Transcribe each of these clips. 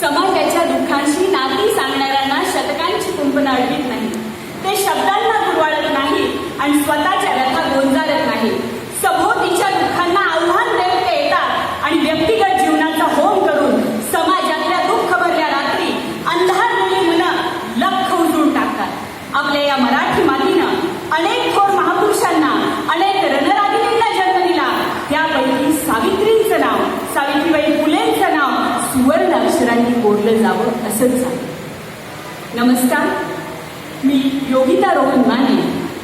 समाजाच्या दुःखांशी नाती सांगणाऱ्यांना शतकांची कुंपण अडवीत नाही ते शब्दांना गुरवाळत नाही आणि स्वतःच्या व्यथा गोंजारत नाही समोर असंच झालं. नमस्कार मी योगिता रोहन माने.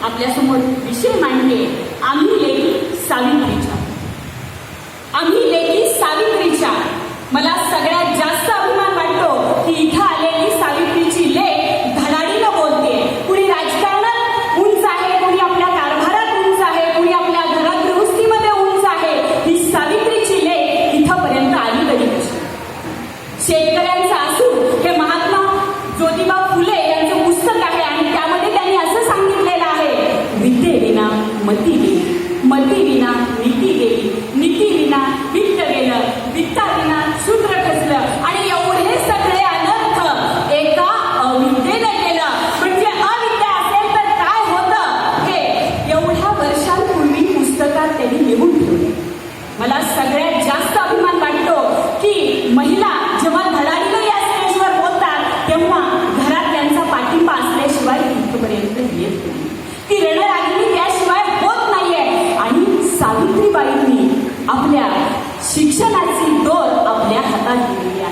आपल्यासमोर विषय मांडले आम्ही लेखी सावित्रीच्या. आम्ही लेखी सावित्रीच्या. मला सगळ्यात जास्त अभिमान वाटतो की इथं आलेली सावित्रीची लेख धडाडीनं बोलते. कुणी राजकारणात उंच आहे कुणी आपल्या कारभारात उंच आहे कुणी आपल्या घरात दुरुस्तीमध्ये उंच आहे. ही सावित्रीची लेख इथंपर्यंत आली तरी शेतकऱ्यांना ज्योतिबा फुले यांचं पुस्तक आहे आणि त्यामध्ये त्यांनी असं सांगितलेलं आहे विद्येविना मती गेली मतीविना नीती गेली. नीतीविना वित्त गेलं. वित्ताविना सूत्र कसलं आणि एवढे सगळे अनर्थ एका अविद्येने केलं. म्हणजे अविद्या असेल तर काय होतं? हे एवढ्या वर्षांपूर्वी पुस्तकात त्यांनी लिहून ठेवले. मला सगळ्या ती आपल्या शिक्षणाची दोर आपल्या हातात दिली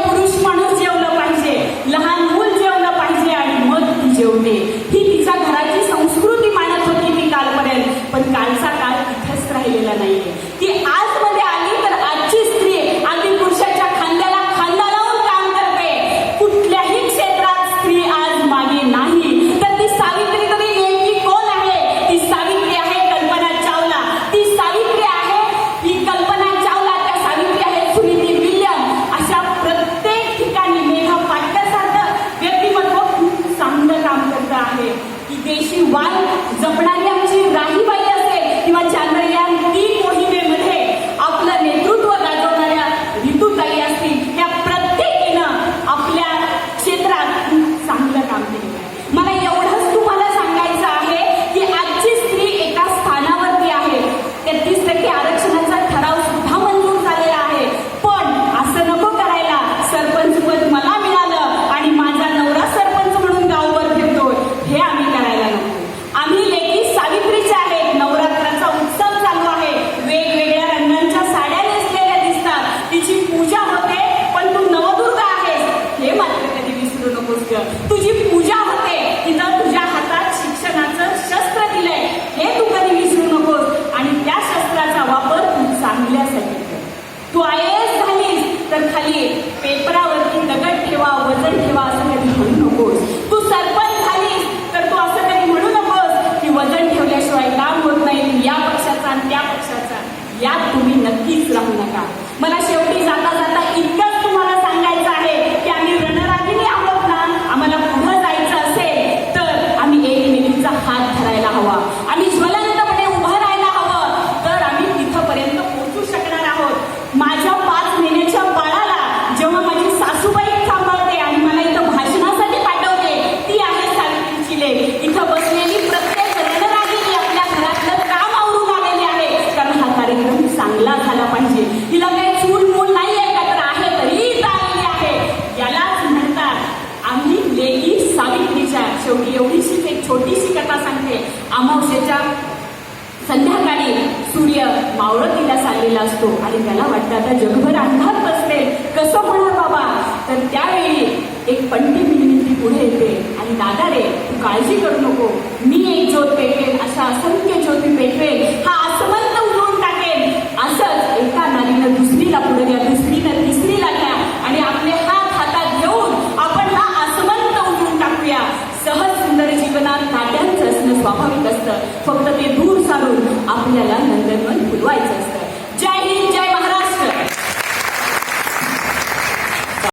পুরুষ মানুষ वाट जपणारी आमची राही बाई असेल किंवा चालणारी आलेला असतो. आणि त्याला वाटतं आता जगभर अंधार बसले कसं होणार बाबा? तर त्यावेळी एक पंडित निमित्ती पुढे येते. आणि दादा रे तू काळजी करू नको. मी एक ज्योत पेटवेल अशा असंख्य ज्योती पेटवेल. हा आसमंत उडवून टाकेल. असंच एका नारीनं दुसरीला पुढे द्या दुसरीनं तिसरीला घ्या आणि आपले हात हातात घेऊन आपण हा आसमंत उडवून टाकूया. सहज सुंदर जीवनात नाट्यांचं असणं स्वाभाविक असतं. फक्त ते दूर सारून आपल्याला नंदनवन फुलवायचं असतं.